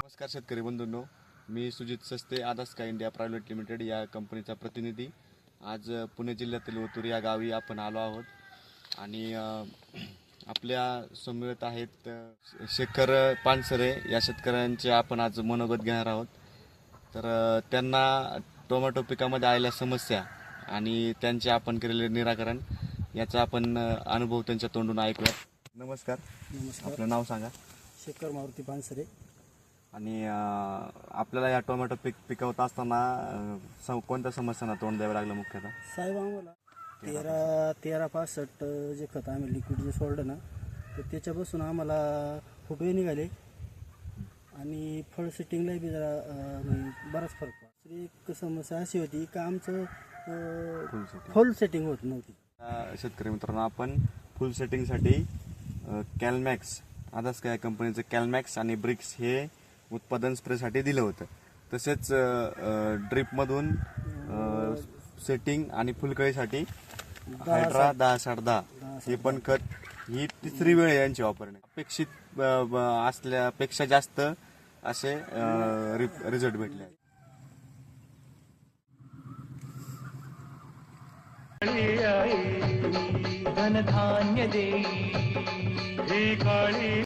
नमस्कार शेतकरी बंधूंनो. मी सुजित सस्ते आदास्का इंडिया प्रायव्हेट लिमिटेड या कंपनीचा प्रतिनिधी. आज पुणे जिल्ह्यातील ओतूर या गावी आपण आलो आहोत. आणि आपल्या समवेत आहेत शेखर पानसरे या शेतकऱ्यांचे आपण आज मनोगत घेणार आहोत. तर त्यांना टोमॅटो पिकामध्ये आलेल्या समस्या आणि त्यांचे आपण केलेले निराकरण याचा आपण अनुभव त्यांच्या तोंडून ऐकूया नमस्कार. नमस्कार. आपलं नाव सांगा. शेखर मारुती पानसरे. आणि अं, आपल्याला या टोमॅटो पीक पिकवत असताना अं, सम- कोणत्या समस्यांना तोंड द्यावं लागलं मुख्यतः? साहेब आम्हाला तेरा तेरा पासष्ट जे खत आम्ही लिक्विड जे सोडलं ना तर त्याच्यापासून आम्हाला फुटवे निघाले. आणि फळ सेटिंगलाही बी जरा अं, म्हणजे बराच फरक पडला. दुसरी एक समस्या अशी होती का आमचं अं, फुल सेटिंग फुल सेटिंग होत नव्हती. शेतकरी मित्रांनो आपण फुल सेटिंगसाठी कॅलमॅक्स. आदाच काय कंपनीचं कॅलमॅक्स आणि ब्रिक्स हे उत्पादन स्प्रेसाठी दिलं होतं. तसेच ड्रिपमधून सेटिंग आणि फुलकळीसाठी हायड्रा दहा साठ दहा. हे पण खत ही तिसरी वेळ यांची वापरणे. अपेक्षित असल्यापेक्षा जास्त असे रिझल्ट भेटले. आहेत. धनधान्य देई ही काळी